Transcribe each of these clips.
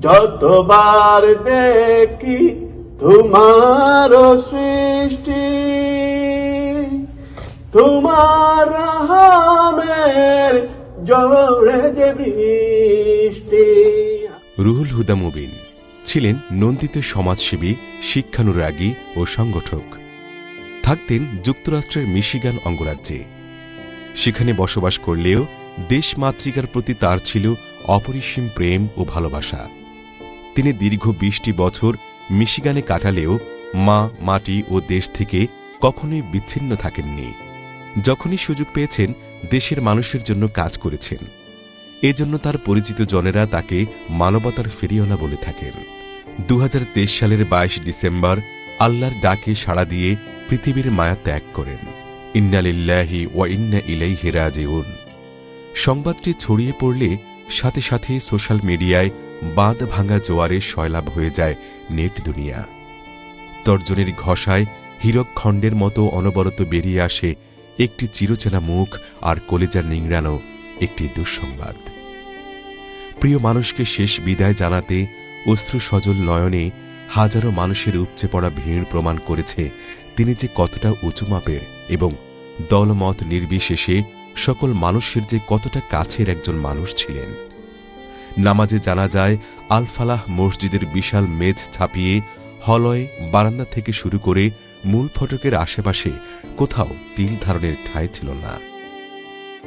যতবার দেখি তোমার সৃষ্টি, তোমার হামের জোরে যে বৃষ্টি। রুহুল হুদা মুবিন ছিলেন নন্দিত সমাজসেবী, শিক্ষানুরাগী ও সংগঠক। থাকতেন যুক্তরাষ্ট্রের মিশিগান অঙ্গরাজ্যে। সেখানে বসবাস করলেও দেশ মাতৃকার প্রতি তার ছিল অপরিসীম প্রেম ও ভালোবাসা। তিনি দীর্ঘ বিশটি বছর মিশিগানে কাটালেও মা, মাটি ও দেশ থেকে কখনোই বিচ্ছিন্ন থাকেননি। যখনই সুযোগ পেয়েছেন, দেশের মানুষের জন্য কাজ করেছেন। এজন্য তার পরিচিত জনেরা তাকে মানবতার ফেরিওয়ালা বলে থাকেন। দু হাজার তেইশ সালের ২২ ডিসেম্বর আল্লাহর ডাকে সাড়া দিয়ে পৃথিবীর মায়া ত্যাগ করেন। ইন্নালিল্লাহি ওয়া ইন্না ইলাইহি রাজিউন। সংবাদটি ছড়িয়ে পড়লে সাথে সাথে সোশ্যাল মিডিয়ায় বাঁধ ভাঙা জোয়ারে সয়লাভ হয়ে যায় নেট দুনিয়া। তর্জনের ঘষায় হীরক খণ্ডের মতো অনবরত বেরিয়ে আসে একটি চিরচেনা মুখ আর কলেজার নিংড়ানো একটি দুঃসংবাদ। প্রিয় মানুষকে শেষ বিদায় জানাতে অশ্রু সজল নয়নে হাজারো মানুষের উপচে পড়া ভিড় প্রমাণ করেছে তিনি যে কতটা উঁচু মাপের এবং দলমত নির্বিশেষে সকল মানুষের যে কতটা কাছের একজন মানুষ ছিলেন। নামাজে জানা যায় আল ফালাহ মসজিদের বিশাল মেজ ছাপিয়ে হলয়, বারান্দা থেকে শুরু করে মূল ফটকের আশেপাশে কোথাও তিল ধারণের ঠাঁই ছিল না।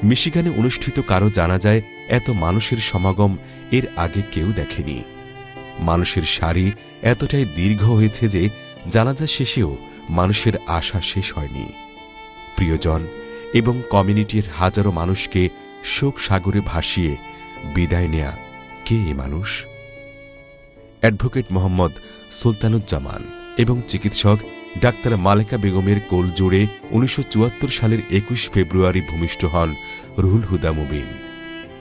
মিশিগানে অনুষ্ঠিত কারও জানা যায়, এত মানুষের সমাগম এর আগে কেউ দেখেনি। মানুষের সারি এতটাই দীর্ঘ হয়েছে যে জানাজা শেষেও মানুষের আশা শেষ হয়নি। প্রিয়জন এবং কমিউনিটির হাজারো মানুষকে শোক সাগরে ভাসিয়ে বিদায় নেয়া কে এ মানুষ? অ্যাডভোকেট মোহাম্মদ সুলতানুজ্জামান এবং চিকিৎসক ডাক্তার মালেকা বেগমের কোল জোড়ে উনিশশো সালের একুশ ফেব্রুয়ারি ভূমিষ্ঠ হন রুহুল হুদা মুবিন।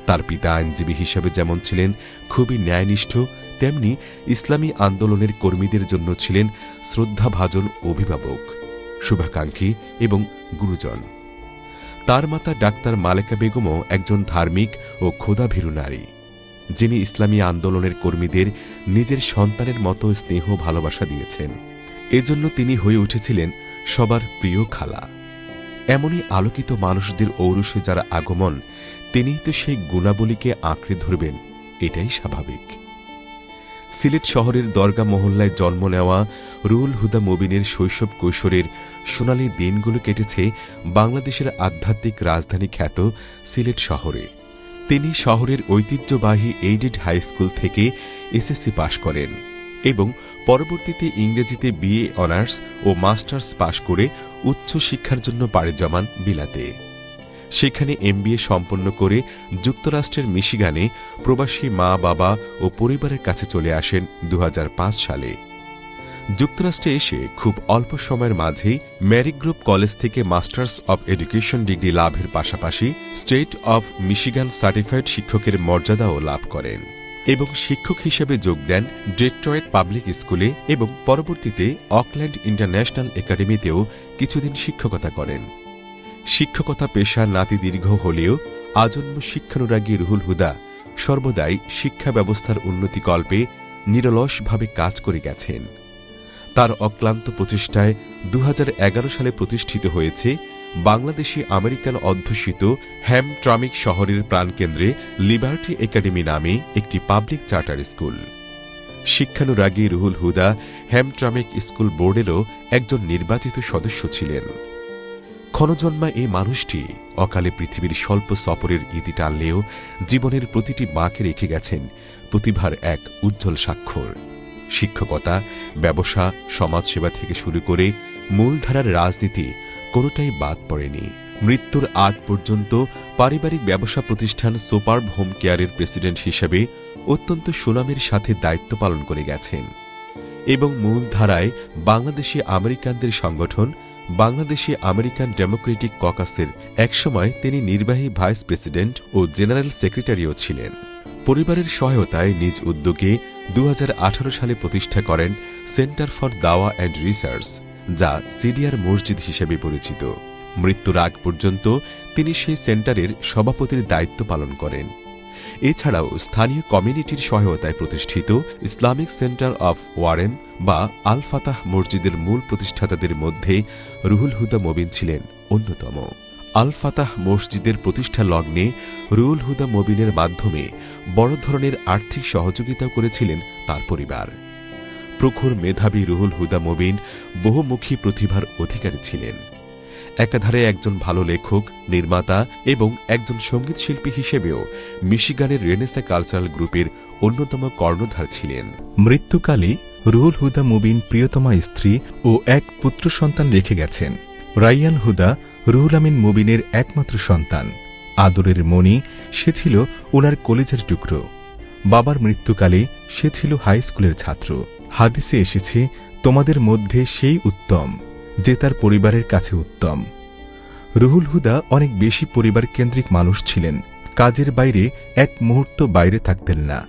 তার পিতা আইনজীবী হিসাবে যেমন ছিলেন খুবই ন্যায়নিষ্ঠ, তেমনি ইসলামী আন্দোলনের কর্মীদের জন্য ছিলেন শ্রদ্ধাভাজন অভিভাবক, শুভাকাঙ্ক্ষী এবং গুরুজন। তার মাতা ডাক্তার মালেকা বেগমও একজন ধার্মিক ও ক্ষুধাভীরু নারী। যিনি ইসলামী আন্দোলনের কর্মীদের নিজের সন্তানের মতো স্নেহ ভালোবাসা দিয়েছেন। এজন্য তিনি হয়ে উঠেছিলেন সবার প্রিয় খালা। এমনই আলোকিত মানুষদের ঔরসে যারা আগমন তিনি তো সেই গুণাবলীকে আঁকড়ে ধরবেন, এটাই স্বাভাবিক। সিলেট শহরের দরগা মহল্লায় জন্ম নেওয়া রুল হুদা মুবিনের শৈশব কৈশোরের সোনালী দিনগুলো কেটেছে বাংলাদেশের আধ্যাত্মিক রাজধানী খ্যাত সিলেট শহরে। তিনি শহরের ঐতিহ্যবাহী এইডেড হাই স্কুল থেকে এসএসসি পাশ করেন এবং পরবর্তীতে ইংরেজিতে বিএ অনার্স ও মাস্টার্স পাশ করে উচ্চ শিক্ষার জন্য পাড়ি জমান বিলাতে। সেখানে এমবিএ সম্পন্ন করে যুক্তরাষ্ট্রের মিশিগানে প্রবাসী মা বাবা ও পরিবারের কাছে চলে আসেন দু হাজার পাঁচ সালে। যুক্তরাষ্ট্রে এসে খুব অল্প সময়ের মাঝেই ম্যারি গ্রুপ কলেজ থেকে মাস্টার্স অব এডুকেশন ডিগ্রি লাভের পাশাপাশি স্টেট অব মিশিগান সার্টিফাইড শিক্ষকের মর্যাদাও লাভ করেন এবং শিক্ষক হিসেবে যোগ দেন ডেট্রয়েট পাবলিক স্কুলে এবং পরবর্তীতে অকল্যান্ড ইন্টারন্যাশনাল একাডেমিতেও কিছুদিন শিক্ষকতা করেন। শিক্ষকতা পেশা নাতি দীর্ঘ হলেও আজন্ম শিক্ষানুরাগী রুহুল হুদা সর্বদাই শিক্ষা ব্যবস্থার উন্নতিকল্পে নিরলসভাবে কাজ করে গেছেন। তার অক্লান্ত প্রচেষ্টায় দু হাজার এগারো সালে প্রতিষ্ঠিত হয়েছে বাংলাদেশি আমেরিকান অধ্যুষিত হ্যামট্রামিক শহরের প্রাণকেন্দ্রে লিবার্টি একাডেমি নামে একটি পাবলিক চার্টার স্কুল। শিক্ষানুরাগী রুহুল হুদা হ্যামট্রামিক স্কুল বোর্ডেরও একজন নির্বাচিত সদস্য ছিলেন। ক্ষণজন্মা এই মানুষটি অকালে পৃথিবীর স্বল্প সফরের ইতি টানলেও জীবনের প্রতিটি বাঁকে রেখে গেছেন প্রতিভার এক উজ্জ্বল স্বাক্ষর। শিক্ষকতা, ব্যবসা, সমাজসেবা থেকে শুরু করে মূলধারার রাজনীতি কোনোটাই বাদ পড়েনি। মৃত্যুর আগ পর্যন্ত পারিবারিক ব্যবসা প্রতিষ্ঠান সুপারব হোম কেয়ারের প্রেসিডেন্ট হিসেবে অত্যন্ত সুনামের সাথে দায়িত্ব পালন করে গেছেন এবং মূলধারায় বাংলাদেশি আমেরিকানদের সংগঠন, বাংলাদেশি আমেরিকান ডেমোক্রেটিক ককাসের একসময় তিনি নির্বাহী ভাইস প্রেসিডেন্ট ও জেনারেল সেক্রেটারিও ছিলেন। পরিবারের সহায়তায় নিজ উদ্যোগে দু হাজার আঠারো সালে প্রতিষ্ঠা করেন সেন্টার ফর দাওয়া অ্যান্ড রিসার্চ, যা সিরিয়ার মসজিদ হিসেবে পরিচিত। মৃত্যুর আগ পর্যন্ত তিনি সেই সেন্টারের সভাপতির দায়িত্ব পালন করেন। এছাড়াও স্থানীয় কমিউনিটির সহায়তায় প্রতিষ্ঠিত ইসলামিক সেন্টার অফ ওয়ারেন বা আল ফাতাহ মসজিদের মূল প্রতিষ্ঠাতাদের মধ্যে রুহুল হুদা মবিন ছিলেন অন্যতম। আল ফাতাহ মসজিদের প্রতিষ্ঠা লগ্নে রুহুল হুদা মবিনের মাধ্যমে বড় ধরনের আর্থিক সহযোগিতা করেছিলেন তার পরিবার। প্রখর মেধাবী রুহুল হুদা মবিন বহুমুখী প্রতিভার অধিকারী ছিলেন। একাধারে একজন ভালো লেখক, নির্মাতা এবং একজন সংগীত শিল্পী হিসেবেও মিশিগানের রেনেসা কালচারাল গ্রুপের অন্যতম কর্ণধার ছিলেন। মৃত্যুকালে রুহুল হুদা মুবিন প্রিয়তমা স্ত্রী ও এক পুত্র সন্তান রেখে গেছেন। রাইয়ান হুদা রুহুল আমিন মুবিনের একমাত্র সন্তান। আদরের মণি, সে ছিল ওনার কলেজের টুকরো। বাবার মৃত্যুকালে সে ছিল হাই স্কুলের ছাত্র। হাদিসে এসেছে, তোমাদের মধ্যে সেই উত্তম, যে তার পরিবারের কাছে উত্তম। রুহুল হুদা অনেক বেশি পরিবার কেন্দ্রিক মানুষ ছিলেন। কাজের বাইরে এক মুহূর্ত বাইরে থাকতেন না।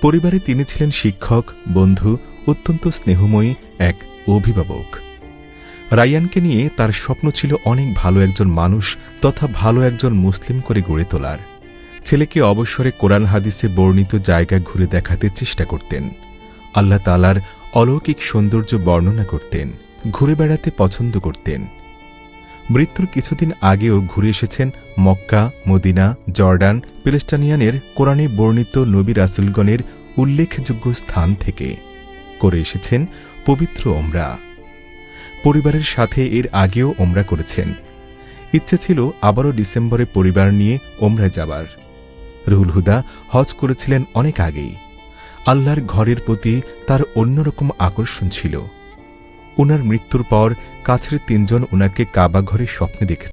পরিবারে তিনি ছিলেন শিক্ষক, বন্ধু, অত্যন্ত স্নেহময়ী এক অভিভাবক। রায়ানকে নিয়ে তার স্বপ্ন ছিল অনেক ভালো একজন মানুষ তথা ভালো একজন মুসলিম করে গড়ে তোলার। ছেলেকে অবসরে কোরআন হাদিসে বর্ণিত জায়গা ঘুরে দেখাতে চেষ্টা করতেন। আল্লাহ তালার অলৌকিক সৌন্দর্য বর্ণনা করতেন, ঘুরে বেড়াতে পছন্দ করতেন। মৃত্যুর কিছুদিন আগেও ঘুরে এসেছেন মক্কা, মদিনা, জর্ডান, প্যালেস্টানিয়ানের কোরআনে বর্ণিত নবী রাসুলগণের উল্লেখযোগ্য স্থান থেকে। করে এসেছেন পবিত্র ওমরা। পরিবারের সাথে এর আগেও ওমরা করেছেন। ইচ্ছে ছিল আবারও ডিসেম্বরে পরিবার নিয়ে ওমরা যাবার। রুহুল হুদা হজ করেছিলেন অনেক আগেই। আল্লাহর ঘরের প্রতি তার অন্যরকম আকর্ষণ ছিল। ওনার মৃত্যুর পর কাছের তিনজন ওনাকে কাবা ঘরে স্বপ্নে দেখে